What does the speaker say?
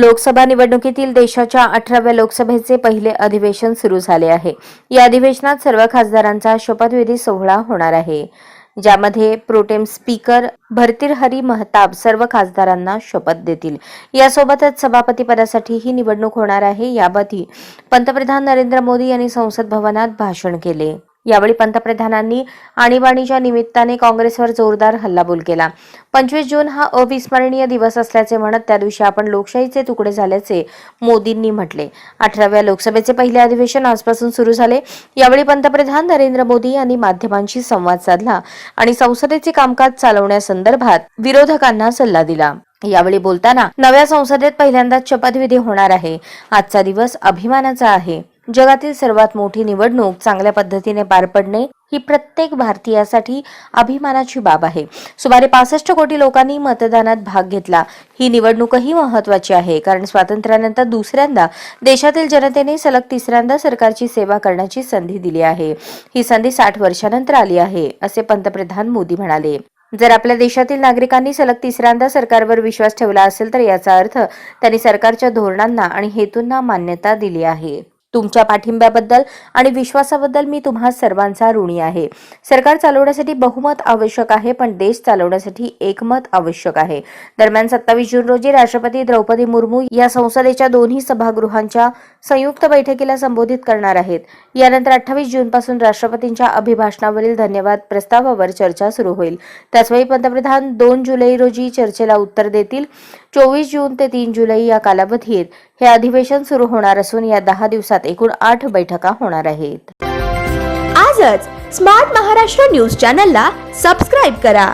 लोकसभा निवडणुकीतील देशाच्या अठराव्या लोकसभेचे पहिले अधिवेशन सुरू झाले आहे. या अधिवेशनात सर्व खासदारांचा शपथविधी सोहळा होणार आहे. ज्यामध्ये प्रोटेम स्पीकर भरतीरहरी महताब सर्व खासदारांना शपथ देतील. यासोबतच सभापतीपदासाठी ही निवडणूक होणार आहे. याबाबत पंतप्रधान नरेंद्र मोदी यांनी संसद भवनात भाषण केले. यावेळी पंतप्रधानांनी आणीबाणीच्या निमित्ताने काँग्रेसवर जोरदार हल्लाबोल केला. पंचवीस जून हा अविस्मरणीय दिवस असल्याचे म्हणत त्या दिवशी आपण लोकशाहीचे तुकडे झाल्याचे मोदींनी म्हटले. अठराव्या लोकसभेचे पहिले अधिवेशन आजपासून सुरू झाले. यावेळी पंतप्रधान नरेंद्र मोदी यांनी माध्यमांशी संवाद साधला आणि संसदेचे कामकाज चालवण्यासंदर्भात विरोधकांना सल्ला दिला. यावेळी बोलताना नव्या संसदेत पहिल्यांदाच शपथविधी होणार आहे. आजचा दिवस अभिमानाचा आहे. जगातील सर्वात मोठी निवडणूक चांगल्या पद्धतीने पार पडणे ही प्रत्येक भारतीयासाठी अभिमानाची बाब आहे. सुमारे पासष्ट कोटी लोकांनी मतदानात भाग घेतला. ही निवडणूकही महत्वाची आहे कारण स्वातंत्र्यानंतर दुसऱ्यांदा देशातील जनतेने सलग तिसऱ्यांदा सरकारची सेवा करण्याची संधी दिली आहे. ही संधी साठ वर्षानंतर आली आहे असे पंतप्रधान मोदी म्हणाले. जर आपल्या देशातील नागरिकांनी सलग तिसऱ्यांदा सरकारवर विश्वास ठेवला असेल तर याचा अर्थ त्यांनी सरकारच्या धोरणांना आणि हेतूंना मान्यता दिली आहे. तुमच्या पाठिंब्याबद्दल आणि विश्वासाबद्दल मी तुम्हा सर्वांचा ऋणी आहे. सरकार चालवण्यासाठी बहुमत आवश्यक आहे पण देश चालवण्यासाठी एकमत आवश्यक आहे. दरम्यान सत्तावीस जून रोजी राष्ट्रपती द्रौपदी मुर्मू या संसदेच्या दोन्ही सभागृहांच्या संयुक्त बैठकीला संबोधित करणार आहेत. यानंतर अठ्ठावीस जून पासून राष्ट्रपतींच्या अभिभाषणावरील धन्यवाद प्रस्तावावर चर्चा सुरू होईल. त्याचवेळी पंतप्रधान दोन जुलै रोजी चर्चेला उत्तर देतील. चोवीस जून ते तीन जुलै या कालावधीत हे अधिवेशन सुरू होणार असून या दहा दिवसात एकूण आठ बैठका होणार आहेत. आजच स्मार्ट महाराष्ट्र न्यूज चॅनलला सबस्क्राईब करा.